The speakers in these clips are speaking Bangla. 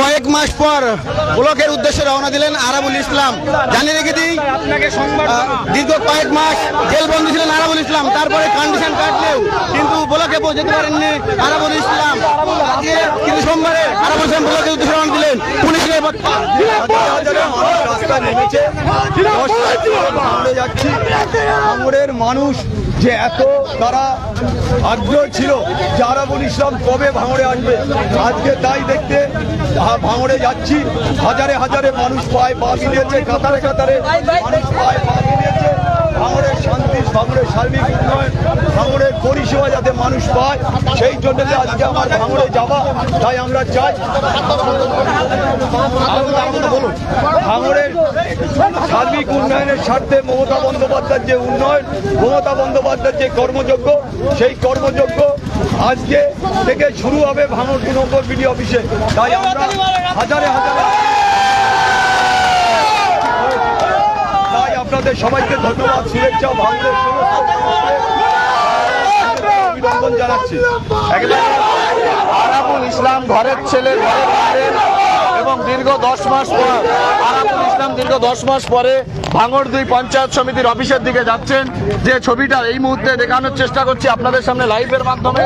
কয়েক মাস পর ব্লকের উদ্দেশ্যে রওনা দিলেন আরাবুল ইসলাম। জানিয়ে রেখে দিই দীর্ঘ কয়েক মাস জেলবন্দি ছিলেন আরাবুল ইসলাম। তারপরে কন্ডিশন কাটলেও কিন্তু ব্লকে পৌঁছতে পারেননি আরাবুল ইসলাম। কিন্তু সোমবারে আরাবুল ইসলাম ব্লকের উদ্দেশ্যে রওনা দিলেন পুলিশের ভাঙড়ের মানুষ যে এত তারা আগ্রহ ছিল যারা আরাবুল ইসলাম কবে ভাঙড়ে আসবে। আজকে তাই দেখতে ভাঙড়ে যাচ্ছি। হাজারে হাজারে মানুষ পায় পা মিলিয়েছে কাতারে কাতারে মানুষ পায় পা মিলিয়েছে ভাঙড়ের শান্তি, ভাঙড়ের সার্বিক উন্নয়ন, ভাঙড়ের পরিষেবা যাতে মানুষ পায়, সেই জন্য আজকে আমার ভাঙড়ে যাওয়া, তাই আমরা চাই। বলুন সার্বিক উন্নয়নের স্বার্থে মমতা বন্দ্যোপাধ্যায়ের যে উন্নয়ন, মমতা বন্দ্যোপাধ্যায়ের যে কর্মযোগ্য, সেই কর্মযোগ্য আজকে থেকে শুরু হবে ভাঙড় দু নম্বর বিডি অফিসে। তাই আমরা হাজারে হাজারে তাই আপনাদের সবাইকে ধন্যবাদ, শুভেচ্ছা সমস্ত অভিনন্দন জানাচ্ছি। আরাবুল ইসলাম ঘরের ছেলে এবং দীর্ঘ দশ মাস পর ইসলাম দীর্ঘ দশ মাস পরে ভাঙড় দুই পঞ্চায়েত সমিতির অফিসের দিকে যাচ্ছেন। যে ছবিটা এই মুহূর্তে দেখানোর চেষ্টা করছি আপনাদের সামনে লাইভের মাধ্যমে।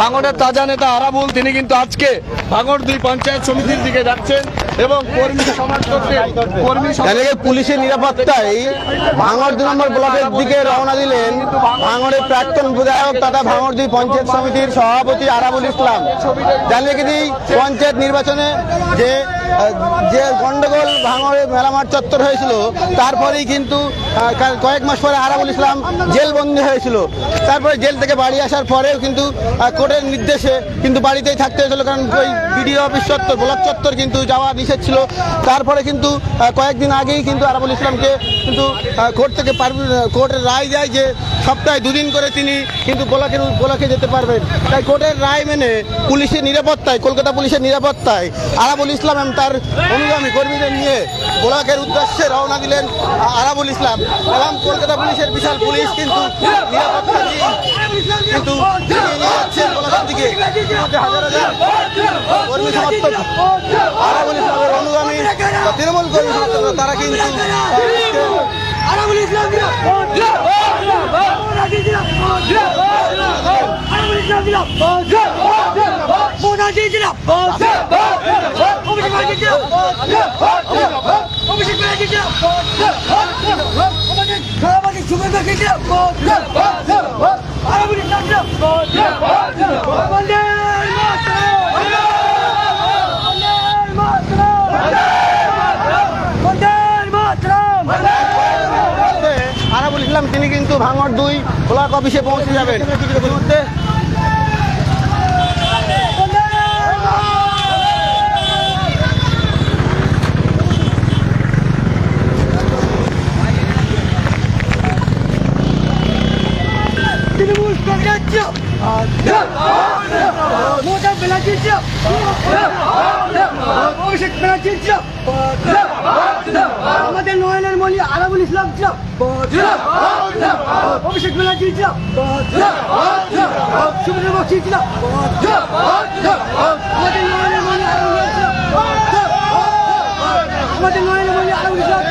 ভাঙড়ের তাজা নেতা আরাবুল তিনি কিন্তু আজকে ভাঙড় দুই পঞ্চায়েত সমিতির দিকে যাচ্ছেন এবং কর্মী সমর্থকদের কর্মী পুলিশের নিরাপত্তায় ভাঙড় দুই নম্বর ব্লকের দিকে রওনা দিলেন ভাঙড়ের প্রাক্তন বিধায়ক তথা ভাঙড় দুই পঞ্চায়েত সমিতির সভাপতি আরাবুল ইসলাম। জানিয়ে পঞ্চায়েত নির্বাচনে যে যে গন্ডগোল ভাঙড়ে মেলামাঠ চত্বর হয়েছিল, তারপরেই কিন্তু কয়েক মাস পরে আরাবুল ইসলাম জেলবন্দি হয়েছিল। তারপরে জেল থেকে বাড়ি আসার পরেও কিন্তু কোর্টের নির্দেশে কিন্তু বাড়িতেই থাকতে হয়েছিল, কারণ ওই বিডিও অফিস চত্বর, ব্লক চত্বর কিন্তু যাওয়া নিষেধ ছিল। তারপরে কিন্তু কয়েকদিন আগেই কিন্তু আরাবুল ইসলামকে কিন্তু কোর্ট থেকে কোর্টের রায় দেয় যে, সপ্তাহে দুদিন করে তিনি কিন্তু ব্লকের ব্লকে যেতে পারবেন। তাই কোর্টের রায় মেনে পুলিশের নিরাপত্তায়, কলকাতা পুলিশের নিরাপত্তায় আরাবুল ইসলাম তার অনুগামী কর্মীদের নিয়ে ব্লকের উদ্দেশ্যে রওনা দিলেন আরাবুল ইসলাম। এবং কলকাতা পুলিশের বিশাল পুলিশ কিন্তু নিরাপত্তা কিন্তু যাচ্ছেন ব্লকের দিকে। কর্মী সমর্থক আরাবুল অনুগামী তৃণমূল কর্মী সমর্থক তারা কিন্তু আহ, আরামুল ইসলাম ইসলাম মোনাজি দিলাম অভিষেক অভিষেক আরাবুল ইসলাম তিনি কিন্তু ভাঙড় দুই ব্লক অফিসে পৌঁছে যাবেন। মোটা ব্যানার্জি অভিষেক ব্যানার্জি আমাদের নয়নের মলি আরাবুল ইসলাম অভিষেক ব্যানার্জি আমাদের নয়নের মলি আরাবুল ইসলাম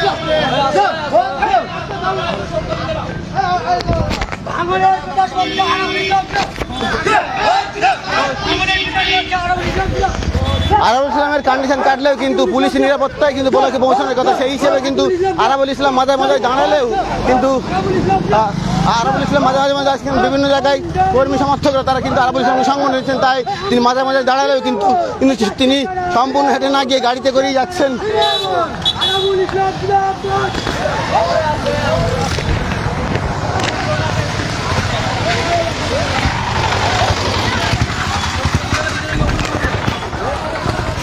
আরাবুল ইসলামের কন্ডিশন কাটলেও কিন্তু পুলিশের নিরাপত্তায় কিন্তু ব্লকে পৌঁছানোর কথা, সেই হিসেবে কিন্তু আরাবুল ইসলাম মাঝে মাঝে জানালেও কিন্তু আরাবুল ইসলাম মাঝে মাঝে মাঝে আজকে বিভিন্ন জায়গায় কর্মী সমর্থকরা তারা কিন্তু আরাবুল ইসলামের সঙ্গ নিয়েছেন তাই তিনি মাঝে মাঝে দাঁড়ালেও কিন্তু কিন্তু তিনি সম্পূর্ণ হেঁটে না গিয়ে গাড়িতে করেই যাচ্ছেন আরাবুল ইসলাম জিন্দাবাদ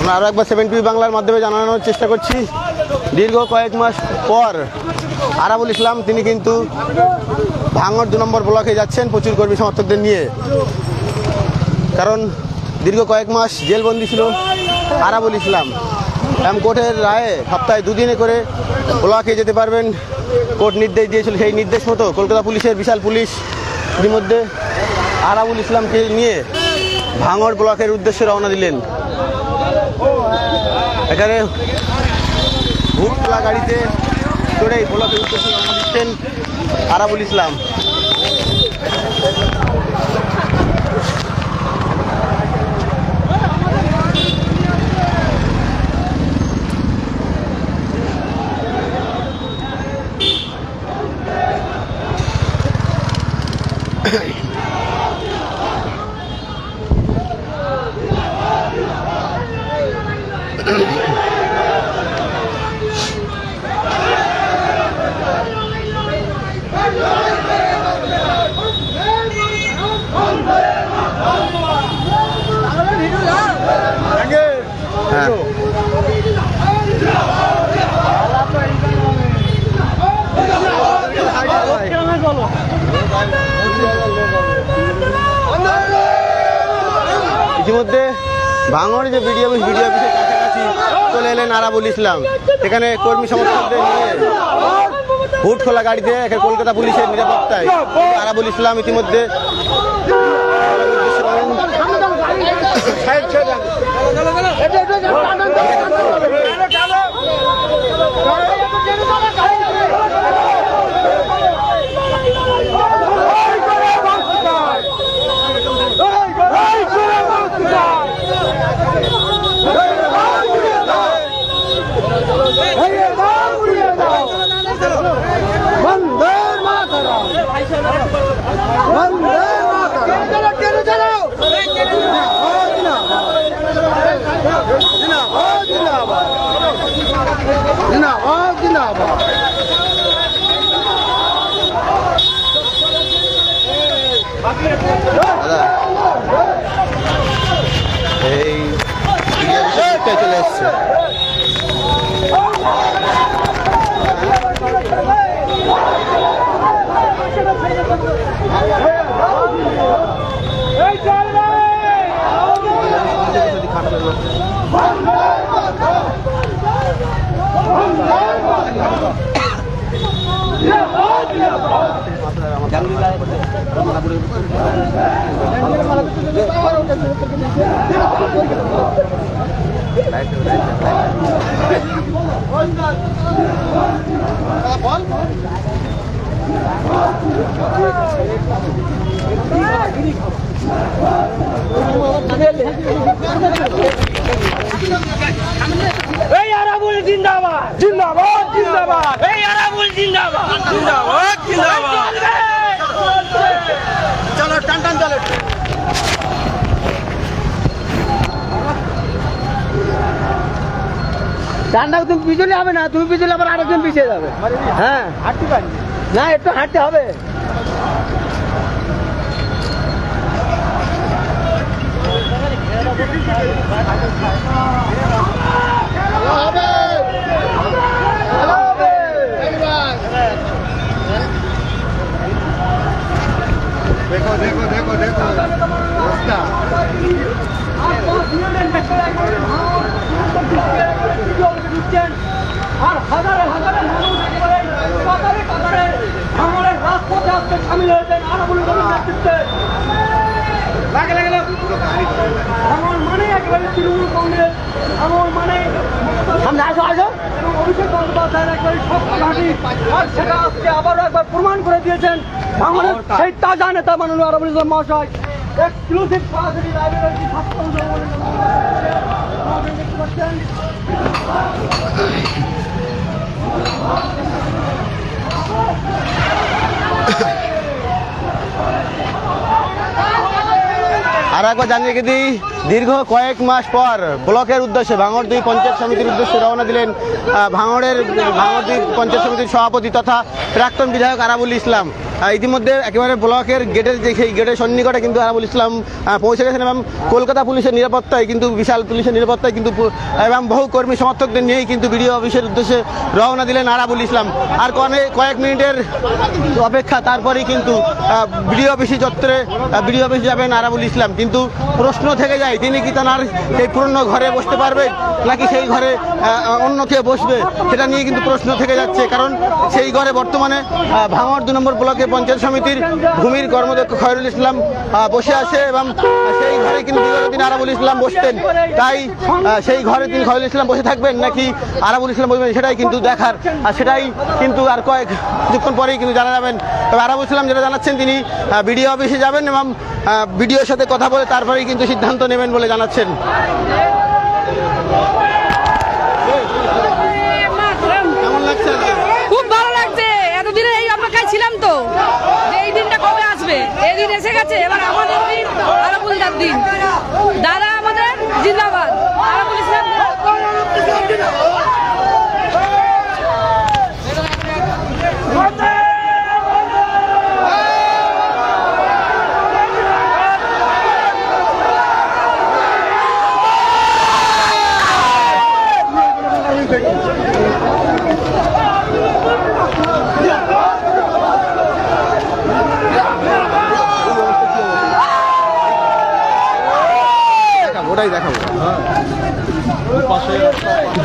আমরা আরও একবার সেভেন টিভি বাংলার মাধ্যমে জানানোর চেষ্টা করছি। দীর্ঘ কয়েক মাস পর আরাবুল ইসলাম, তিনি কিন্তু ভাঙড় দু নম্বর ব্লকে যাচ্ছেন প্রচুর কর্মী সমর্থকদের নিয়ে। কারণ দীর্ঘ কয়েক মাস জেলবন্দি ছিল আরাবুল ইসলাম। এম কোর্টের রায়ে সপ্তাহে দুদিনে করে ব্লকে যেতে পারবেন। কোর্ট নির্দেশ দিয়েছিল সেই নির্দেশ মতো কলকাতা পুলিশের বিশাল পুলিশ। ইতিমধ্যে আরাবুল ইসলামকে নিয়ে ভাঙড় ব্লকের উদ্দেশ্যে রওনা দিলেন। এখানে ভুট গাড়িতে চড়ে ব্লকের উদ্দেশ্যে রওনা দিচ্ছেন আরাবুল ইসলাম। ইতিমধ্যে ভাঙড় যে বিডিও অফিস চলে এলেন আরাবুল ইসলাম। এখানে কর্মী সমর্থকদের নিয়ে হুট খোলা গাড়িতে এখানে কলকাতা পুলিশের নিরাপত্তায়। আরাবুল ইসলাম ইতিমধ্যে দাদা এই বিডিও অফিসে চলে এসছে এই আরাবুল জিন্দাবাদ। জিন্দাবাদ জিন্দাবাদ এই আরাবুল জিন্দাবাদ জিন্দাবাদ জিন্দাবাদ চলো টান টান চলো। ডান্ডা তুমি পিছনে হবে না তুমি পিছনে আবার আরেকজন পিছিয়ে যাবে। হ্যাঁ। হাঁটতে পারি না একটু হাঁটতে হবে। দেখো দেখো দেখো দেখো। রাস্তা। আর হাজারে হাজারে মানুষ কাতারে কাতারে আমাদের রাজপথে আসতে সামিল হয়েছেন ইসলামের নেতৃত্বে। লাগে লাগে একেবারে তৃণমূল কংগ্রেস ভাঙড় মানে এবং অভিষেক বন্দ্যোপাধ্যায়ের একবারে শক্ত ঘাঁটি আর সেটা আজকে আবারও একবার প্রমাণ করে দিয়েছেন ভাঙড়ের সেই তাজা নেতা মাননীয় আরাবুল ইসলাম মহাশয়। এক্সক্লুসিভ সরাসরি লাইব্রেরি ছাত্র আর একবার জানিয়ে দিই দীর্ঘ কয়েক মাস পর ব্লকের উদ্দেশ্যে ভাঙড় দুই পঞ্চায়েত সমিতির উদ্দেশ্যে রওনা দিলেন ভাঙড়ের, ভাঙড় দুই পঞ্চায়েত সমিতির সভাপতি তথা প্রাক্তন বিধায়ক আরাবুল ইসলাম। ইতিমধ্যে একেবারে ব্লকের গেটের যে সেই গেটের সন্নিকটে কিন্তু আরাবুল ইসলাম পৌঁছে গেছেন এবং কলকাতা পুলিশের নিরাপত্তায় কিন্তু, বিশাল পুলিশের নিরাপত্তায় কিন্তু এবং বহু কর্মী সমর্থকদের নিয়েই কিন্তু বিডিও অফিসের উদ্দেশ্যে রওনা দিলেন আরাবুল ইসলাম। আর কয়েক মিনিটের অপেক্ষা, তারপরেই কিন্তু বিডিও অফিসি চত্বরে বিডিও অফিস যাবেন আরাবুল ইসলাম। কিন্তু প্রশ্ন থেকে যায়, তিনি কি তার সেই পুরনো ঘরে বসতে পারবেন নাকি সেই ঘরে অন্য কেউ বসবে? সেটা নিয়ে কিন্তু প্রশ্ন থেকে যাচ্ছে, কারণ সেই ঘরে বর্তমানে ভাঙড় দু নম্বর ব্লকের পঞ্চায়েত সমিতির ভূমির কর্মদক্ষ খয়রুল ইসলাম বসে আছে এবং সেই ঘরে কিন্তু বিগত দিন আরাবুল ইসলাম বসতেন। তাই সেই ঘরে তিনি খয়রুল ইসলাম বসে থাকবেন নাকি আরাবুল ইসলাম বসবেন সেটাই কিন্তু দেখার। আর সেটাই কিন্তু আর কয়েক কিছুক্ষণ পরেই কিন্তু জানা যাবেন। তবে আরাবুল ইসলাম যেটা জানাচ্ছেন তিনি বিডিও অফিসে যাবেন এবং বিডিওর সাথে কথা বলে তারপরেই কিন্তু সিদ্ধান্ত নেবেন বলে জানাচ্ছেন কেমন লাগছে খুব ভালো লাগছে এতদিনে এই অপেক্ষায় ছিলাম তো এই দিনটা কবে আসবে? এই দিন এসে গেছে, এবার আমাদের দিন, আরাবুল দিন। দাদা আমাদের জিন্দাবাদ। আরাবুল ইসলাম ওটাই দেখাবো।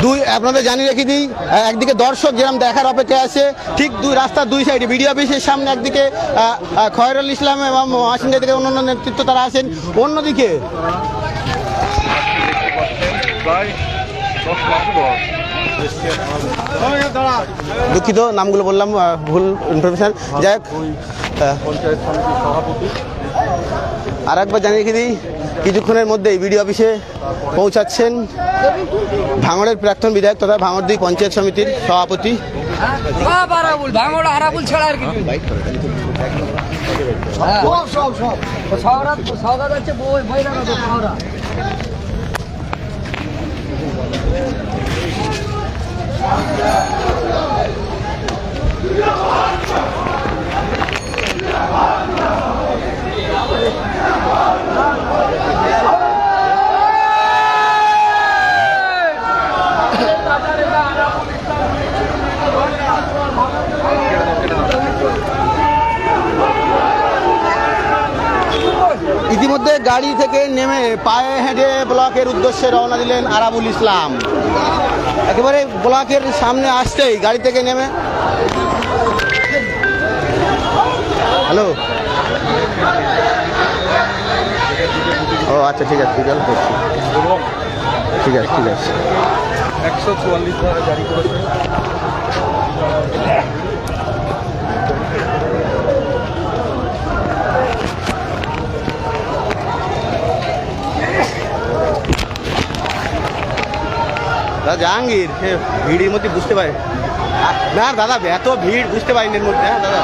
দুই, আপনাদের জানিয়ে রেখে দিই একদিকে দর্শক যেরকম দেখার অপেক্ষায় আছে, ঠিক দুই রাস্তার দুই সাইডে বিডিও অফিসের সামনে একদিকে খয়রুল ইসলাম এবং মহাসিংহ থেকে অন্যান্য নেতৃত্ব তারা আছেন। অন্যদিকে, দুঃখিত, নামগুলো বললাম ভুল ইনফরমেশন যাই হোক আর একবার জানিয়ে রেখে দিই কিছুক্ষণের মধ্যেই বিডিও অফিসে পৌঁছাচ্ছেন ভাঙড়ের প্রাক্তন বিধায়ক তথা ভাঙড় দুই পঞ্চায়েত সমিতির সভাপতি। সব আরাবুল ভাঙড় আরাবুল ছাড়া আর কিছু সব সব সব সৌগাত হচ্ছে বই বইরা সৌরা ইতিমধ্যে গাড়ি থেকে নেমে পায়ে হেঁটে ব্লকের উদ্দেশ্যে রওনা দিলেন আরাবুল ইসলাম। একেবারে ব্লকের সামনে আসতেই গাড়ি থেকে নেমে হ্যালো? ও আচ্ছা ঠিক আছে ঠিক আছে ঠিক আছে। ঠিক আছে একশো চুয়াল্লিশ জাহাঙ্গীর সে ভিড়ের মধ্যে বুঝতে পারে। না, দাদা, এত ভিড় বুঝতে পারিনি এর মধ্যে হ্যাঁ দাদা।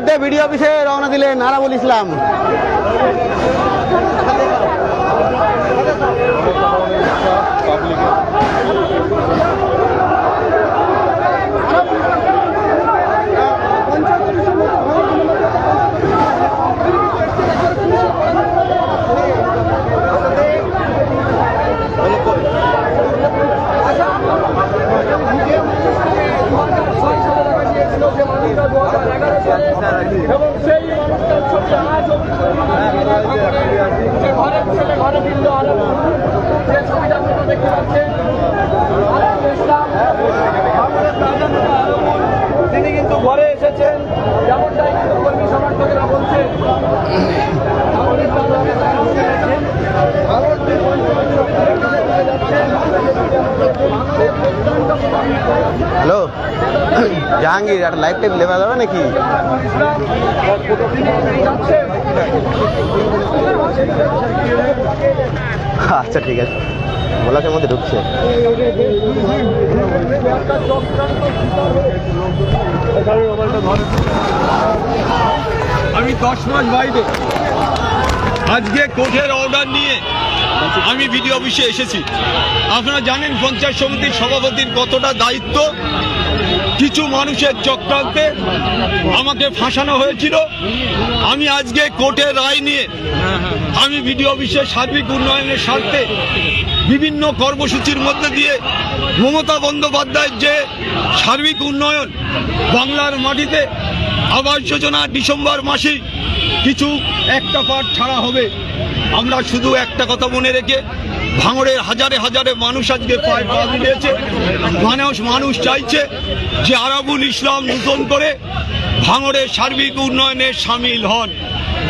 ওই ইতিমধ্যে বিডিও অফিসে রওনা দিলেন আরাবুল ইসলাম। এবং সেই মানুষটার ছবি ঘরের ছেলে ঘরে ফিরলো আরাম দেখতে পাচ্ছেন আরাবুল ইসলাম নেতা তিনি কিন্তু ঘরে এসেছেন যেমনটাই কিন্তু কর্মী সমর্থকেরা বলছেন এখানে চলে যাচ্ছেন। জাহাঙ্গীর, একটা লাইভ টাইপ লেবা যাবে নাকি? আচ্ছা ঠিক আছে। বলাসের মধ্যে ঢুকছে। আমি দশ মাস বাইরে। আজকে কোর্টের অর্ডার নিয়ে আমি ভিডিও অফিসে এসেছি। আপনারা জানেন পঞ্চায়েত সমিতির সভাপতির কতটা দায়িত্ব? কিছু মানুষের চক্রান্তে আমাকে ফাঁসানো হয়েছিল। আমি আজকে কোর্টে রায় নিয়ে আমি ভিডিও অফিসের সার্বিক উন্নয়নের স্বার্থে বিভিন্ন কর্মসূচির মধ্যে দিয়ে মমতা বন্দ্যোপাধ্যায়ের যে সার্বিক উন্নয়ন বাংলার মাটিতে আবাস যোজনা ডিসেম্বর মাসেই কিছু একটা পার্ট ছাড়া হবে, আমরা শুধু একটা কথা মনে রেখে ভাঙড়ের হাজারে হাজারে মানুষ আজকে পায়ে পা মিলিয়েছে মানুষ মানুষ চাইছে যে আরাবুল ইসলাম নূতন করে ভাঙড়ের সার্বিক উন্নয়নে সামিল হন।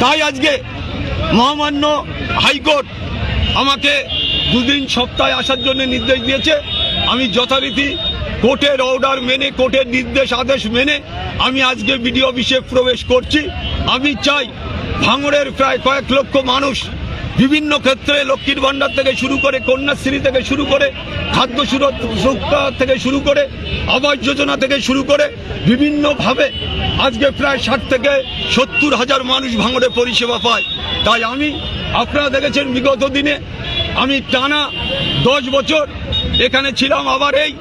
তাই আজকে মহামান্য হাইকোর্ট আমাকে দুদিন সপ্তাহে আসার জন্য নির্দেশ দিয়েছে। আমি যথারীতি কোর্টের অর্ডার মেনে, কোর্টের নির্দেশ, আদেশ মেনে আমি আজকে বিডিও অফিসে প্রবেশ করছি। আমি চাই ভাঙড়ের প্রায় কয়েক লক্ষ মানুষ বিভিন্ন ক্ষেত্রে লক্ষ্মীর ভাণ্ডার থেকে শুরু করে কন্যাশ্রী থেকে শুরু করে খাদ্য সুরক্ষা থেকে শুরু করে আবাস যোজনা থেকে শুরু করে বিভিন্নভাবে আজকে প্রায় ষাট থেকে সত্তর হাজার মানুষ ভাঙড়ে পরিষেবা পায়। তাই আমি আপনারা দেখেছেন বিগত দিনে আমি টানা দশ বছর এখানে ছিলাম। আবার এই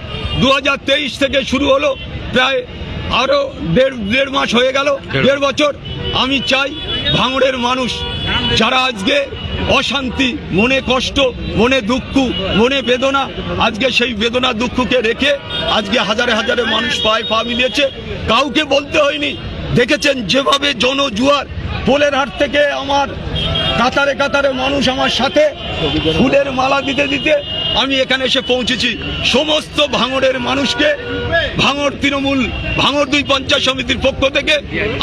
দু হাজার তেইশ থেকে শুরু হলো প্রায় আরও দেড় দেড় মাস হয়ে গেল। দেড় বছর আমি চাই ভাঙড়ের মানুষ যারা আজকে অশান্তি, মনে কষ্ট, মনে দুঃখ, মনে বেদনা, আজকে সেই বেদনা দুঃখকে রেখে আজকে হাজারে হাজারে মানুষ পায়ে পা মিলিয়েছে। কাউকে বলতে হয়নি। দেখেছেন যেভাবে জনজুয়ার পোলের হাট থেকে আমার কাতারে কাতারে মানুষ আমার সাথে ফুলের মালা দিতে দিতে আমি এখানে এসে পৌঁছেছি। সমস্ত ভাঙড়ের মানুষকে ভাঙড় তৃণমূল ভাঙড় দুই পঞ্চায়েত সমিতির পক্ষ থেকে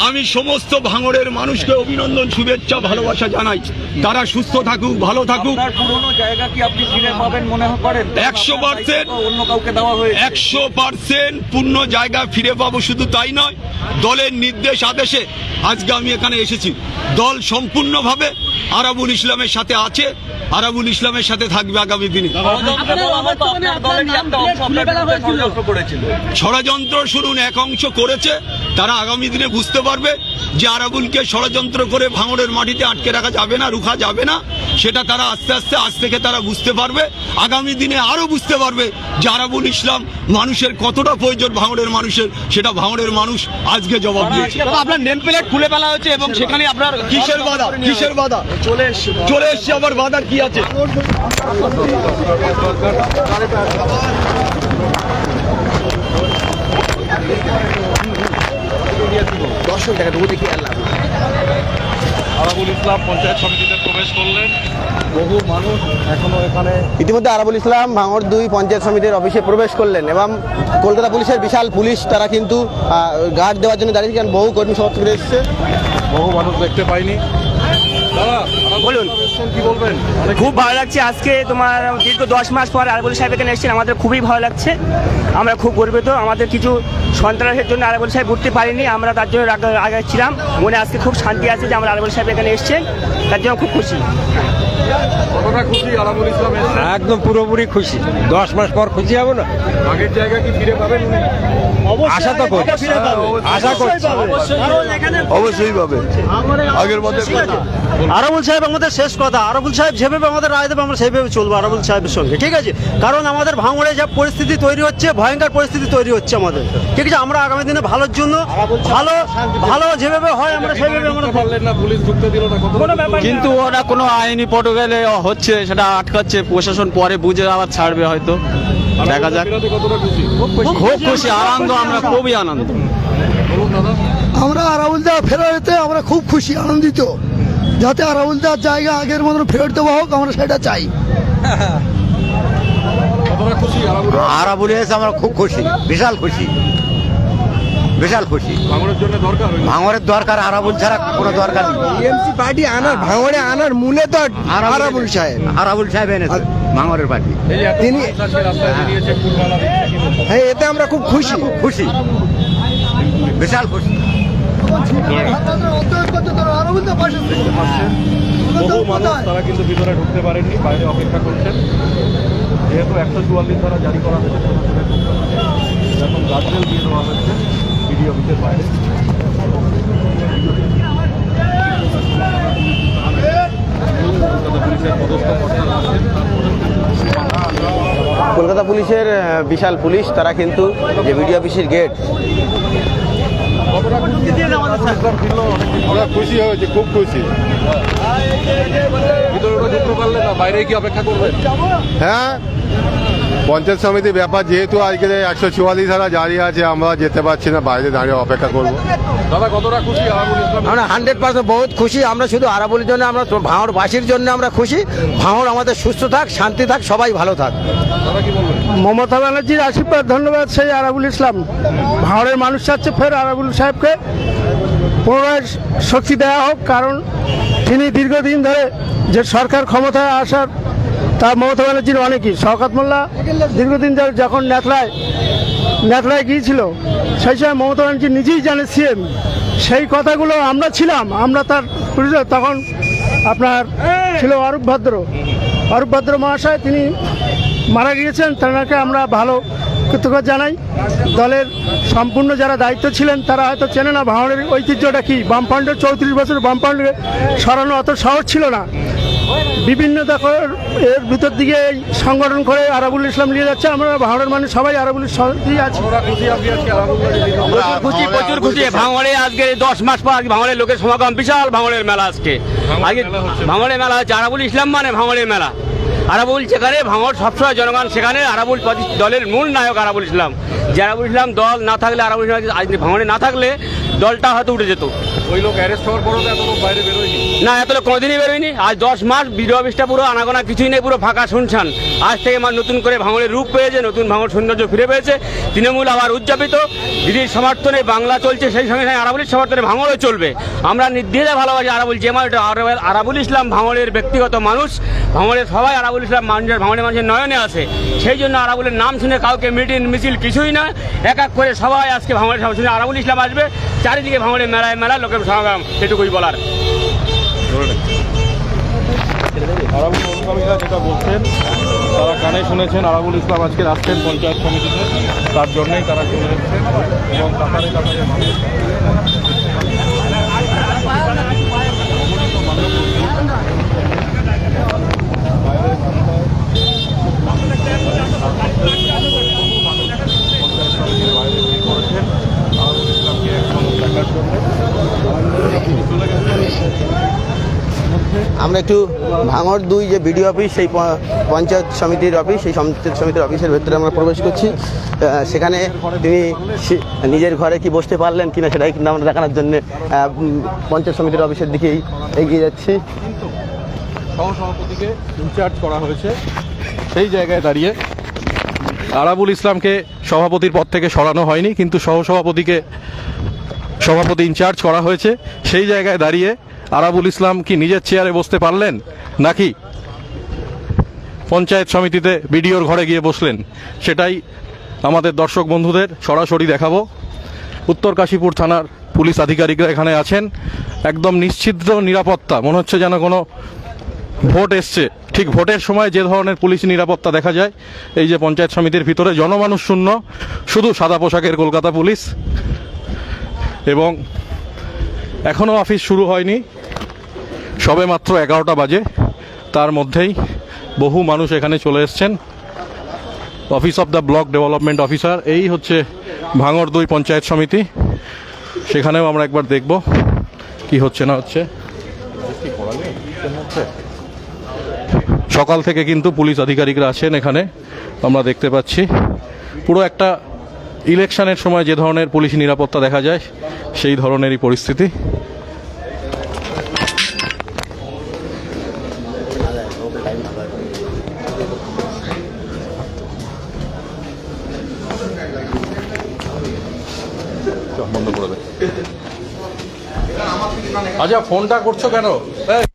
আমি সমস্ত ভাঙড়ের মানুষকে অভিনন্দন শুভেচ্ছা ভালোবাসা জানাই। তারা সুস্থ থাকুক ভালো থাকুক। আপনার পুরনো জায়গা কি আপনি ফিরে পাবেন মনে করেন? 100% অন্য কাউকে দেওয়া হয়েছে। একশো পার্সেন্ট পূর্ণ জায়গা ফিরে পাবো শুধু তাই নয় দলের নির্দেশ আদেশে আজকে আমি এখানে এসেছি। দল সম্পূর্ণভাবে আরাবুল ইসলামের সাথে আছে আরাবুল ইসলামের সাথে থাকবে আগামী দিনে। ষড়যন্ত্র শুনুন এক অংশ করেছে তারা আগামী দিনে বুঝতে পারবে যে আরাবুলকে ষড়যন্ত্র করে ভাঙড়ের মাটিতে আটকে রাখা যাবে না রুখা যাবে না। সেটা তারা আস্তে আস্তে আজ থেকে তারা বুঝতে পারবে আগামী দিনে আরও বুঝতে পারবে যে আরাবুল ইসলাম মানুষের কতটা প্রয়োজন ভাঙড়ের মানুষের সেটা ভাঙড়ের মানুষ আজকে জবাব দিয়েছে। আপনার নেম প্লেট খুলে ফেলা হয়েছে এবং সেখানে আপনার কিসের বাধা? কিসের বাধা? চলে এসছে। চলে এসছে আবার বাধা কি আছে? আরাবুল ইসলাম পঞ্চায়েত সমিতিতে প্রবেশ করলেন। বহু মানুষ এখনও এখানে ইতিমধ্যে আরাবুল ইসলাম ভাঙর দুই পঞ্চায়েত সমিতির অফিসে প্রবেশ করলেন এবং কলকাতা পুলিশের বিশাল পুলিশ তারা কিন্তু গার্ড দেওয়ার জন্য দাঁড়িয়েছে কারণ বহু কর্মী সমর্থক এসছে। বহু মানুষ দেখতে পাইনি। দাদা বলুন। কি বলবেন? খুব ভালো লাগছে আজকে তোমার দীর্ঘ দশ মাস পর আরবুল সাহেব এখানে এসেছেন আমাদের খুবই ভালো লাগছে। আমরা খুব গর্বিত আমাদের কিছু সন্ত্রাসের জন্য আরবুল সাহেব উঠতে পারিনি আমরা তার জন্য আগে- ছিলাম। মনে আজকে খুব শান্তি আছে যে আমরা আরবুল সাহেব এখানে এসেছেন তার জন্য খুব খুশি। একদম পুরোপুরি খুশি। দশ মাস পর খুশি হব না? আগের জায়গা কি ফিরে পাবেন আশা তো করি আশা করছি। অবশ্যই পাবে আগের মধ্যে আরবুল সাহেব আমাদের শেষ কথা। আরবুল সাহেব যেভাবে আমাদের রায় দেবে আমরা সেইভাবে চলবো আরবুল সাহেবের সঙ্গে ঠিক আছে? কারণ আমাদের ভাঙড়ে যা পরিস্থিতি তৈরি হচ্ছে ভয়ঙ্কর পরিস্থিতি তৈরি হচ্ছে আমাদের। ঠিক আছে? আমরা আগামী দিনে ভালোর জন্য ভালো ভালো যেভাবে হয় আমরা সেইভাবে আমরা পারলেন না পুলিশ ঢুকতে দিল না কত কিন্তু ওরা কোনো আইনি পটগেলে হচ্ছে সেটা আটকাচ্ছে প্রশাসন পরে বুঝে আবার ছাড়বে হয়তো। দেখা যাক। খুব খুশি। আনন্দ আমরা খুবই আনন্দ আমরা আমরা আরাবুলদা ফেরতে আমরা খুব খুশি আনন্দিত। যাতে আরাবুলদার জায়গা আগের মতন ফেরত দেওয়া হোক আমরা সেটা চাই। আরাবুল আরাবুল এসে আমরা খুব খুশি বিশাল খুশি। বিশাল খুশি। ভাঙরের দরকার আরাবুল ছাড়া কোনো দরকার নেই। টিএমসি পার্টি আনার ভাঙড়ে আনার মূলে তো আরাবুল সাহেব। আরাবুল সাহেব এনেছে ভাঙরের পার্টি এই তিনি- বলবেন? হ্যাঁ। এতে আমরা খুব খুশি। খুশি। বিশাল খুশি। মানুষ তারা কিন্তু ভিতরে ঢুকতে পারেননি বাইরে অপেক্ষা করছেন। যেহেতু একশো চুয়াল্লিশ ধারা জারি করা হয়েছে এখন গাছবেল দিয়ে দেওয়া হয়েছে বিডি অফিসের বাইরে। কলকাতা পুলিশের বিশাল পুলিশ, তারা কিন্তু যে বিডিও অফিসের গেট আমরা খুশি হয়েছি খুব খুশি। ভিতরে ঢুকতে পারলে না বাইরে কি অপেক্ষা করবেন হ্যাঁ? পঞ্চায়েত সমিতির ব্যাপার যেহেতু আজকে একশো চুয়াল্লিশ ধারা জারি আছে আমরা যেতে পারছি না বাইরে দাঁড়িয়ে অপেক্ষা করব। দাদা কতটা খুশি আমরা হান্ড্রেড পার্সেন্ট বহুত খুশি আমরা শুধু আরাবুলের জন্য আমরা ভাঙড়বাসীর জন্য আমরা খুশি। ভাঁড় আমাদের সুস্থ থাক শান্তি থাক সবাই ভালো থাক। মমতা ব্যানার্জির আশীর্বাদ ধন্যবাদ সেই আরাবুল ইসলাম। ভাঁড়ের মানুষ চাচ্ছে ফের আরাবুল সাহেবকে পুনরায় শক্তি দেওয়া হোক কারণ তিনি দীর্ঘদিন ধরে যে সরকার ক্ষমতায় আসার তা মমতা ব্যানার্জির অনেকই, শওকত মোল্লা দীর্ঘদিন যখন নেতলায় নেতলায় গিয়েছিল, সেই সময় মমতা ব্যানার্জি নিজেই জানে সিএম। সেই কথাগুলো আমরা ছিলাম, আমরা তার তখন আপনার ছিল অরূপ ভদ্র। অরূপ ভদ্র মহাশয়, তিনি মারা গিয়েছেন, তেনাকে আমরা ভালো কৃতজ্ঞতা জানাই। দলের সম্পূর্ণ যারা দায়িত্ব ছিলেন, তারা হয়তো চেনে না ভাঙড়ের ঐতিহ্যটা কি? বামফ্রন্টের চৌত্রিশ বছর বামফ্রন্টে সরানো অত সহজ ছিল না। বিভিন্ন দেখো এর ভিতর দিকে সংগঠন করে আরাবুল ইসলাম নিয়ে যাচ্ছে। আমরা ভাঙড়ের মানুষ সবাই আরাবুল আছি। খুশি আরাবুল প্রচুর খুশি ভাঙড়ে আজকে দশ মাস পর আজকে ভাঙড়ের লোকের সমাগম বিশাল ভাঙড়ের মেলা আজকে। হচ্ছে। ভাঙড়ের মেলা হচ্ছে। আরাবুল ইসলাম মানে ভাঙড়ের মেলা। আরাবুল যেখানে ভাঙড় সবসময় জনগণ সেখানে আরাবুল দলের মূল নায়ক আরাবুল ইসলাম। যে আরাবুল ইসলাম দল না থাকলে আরাবুল ইসলাম আজ ভাঙড়ে না থাকলে দলটা হয়তো উঠে যেত। ওই লোক অ্যারেস্ট হওয়ার পরও এত লোক বাইরে বেরোয়নি। না এত লোক কোনোদিনই বেরোয়নি। আজ দশ মাস বিডিও অফিসটা পুরো আনাগোনা কিছুই নেই পুরো ফাঁকা শুনছান। আজ থেকে আমার নতুন করে ভাঙড়ের রূপ পেয়েছে নতুন ভাঙড় সৌন্দর্য ফিরে পেয়েছে। তৃণমূল আবার উদযাপিত। দিদির সমর্থনে বাংলা চলছে সেই সঙ্গে সঙ্গে আরাবুলির সমর্থনে ভাঙড়ও চলবে। আমরা নির্দ্বিধায় ভালোবাসি আরাবুল যে মানুষ আরাবুল- ইসলাম ভাঙড়ের ব্যক্তিগত মানুষ। ভাঙড়ের সবাই আরাবুল ইসলাম মানুষের ভাঙড়ের মানুষের নয়নে আছে। সেই জন্য আরাবুলের নাম শুনে কাউকে মিটিং মিছিল কিছুই না। এক এক করে সবাই আজকে ভাঙড়ের সব শুনে আরাবুল ইসলাম আসবে। চারিদিকে ভাঙড়ে মেলায় মেলা লোকের সমাগম এটুকুই বলার। আরাবুল অনুগামীরা যেটা বলছেন তারা কানে শুনেছেন আরাবুল ইসলাম আজকে আসছেন পঞ্চায়েত তার জন্যই তারা চলে এসছেন। এবং মানুষ বাইরে ভিড় করেছেন আরাবুল ইসলামকে একদম দেখার জন্য চলে গেছেন আমরা একটু ভাঙড় দুই যে বিডিও অফিস, সেই পঞ্চায়েত সমিতির অফিস, সেই সমিতির অফিসের ভেতরে আমরা প্রবেশ করছি। সেখানে তিনি নিজের ঘরে কি বসতে পারলেন কিনা সেটাই কিন্তু আমরা দেখানোর জন্য পঞ্চায়েত সমিতির অফিসের দিকেই এগিয়ে যাচ্ছি। সহসভাপতিকে ইনচার্জ করা হয়েছে। সেই জায়গায় দাঁড়িয়ে আরাবুল ইসলামকে সভাপতির পদ থেকে সরানো হয়নি, কিন্তু সহসভাপতিকে সভাপতি ইনচার্জ করা হয়েছে, সেই জায়গায় দাঁড়িয়ে আরাবুল ইসলাম কি নিজের চেয়ারে বসতে পারলেন, নাকি পঞ্চায়েত সমিতিতে বিডিওর ঘরে গিয়ে বসলেন? সেটাই আমাদের দর্শক বন্ধুদের সরাসরি দেখাবো। উত্তর কাশীপুর থানার পুলিশ আধিকারিকরা এখানে আছেন। একদম নিশ্চিদ্র নিরাপত্তা, মনে হচ্ছে যেন কোনো ভোট এসছে। ঠিক ভোটের সময় যে ধরনের পুলিশ নিরাপত্তা দেখা যায়, এই যে পঞ্চায়েত সমিতির ভিতরে জনমানুষ শূন্য, শুধু সাদা পোশাকের কলকাতা পুলিশ। এবং এখনও অফিস শুরু হয়নি। সবে মাত্র এগারোটা বাজে। তার মধ্যেই বহু মানুষ এখানে চলে এসছেন। Office of the block development officer এই হচ্ছে ভাঙড় দুই পঞ্চায়েত সমিতি। সেখানেও আমরা একবার দেখব কি হচ্ছে না হচ্ছে। সকাল থেকে কিন্তু পুলিশ আধিকারিকরা আছেন এখানে। আমরা দেখতে পাচ্ছি। পুরো একটা ইলেকশনের সময় যে ধরনের পুলিশ নিরাপত্তা দেখা যায়, সেই ধরনেরই পরিস্থিতি। আচ্ছা ফোনটা করছ কেন? এই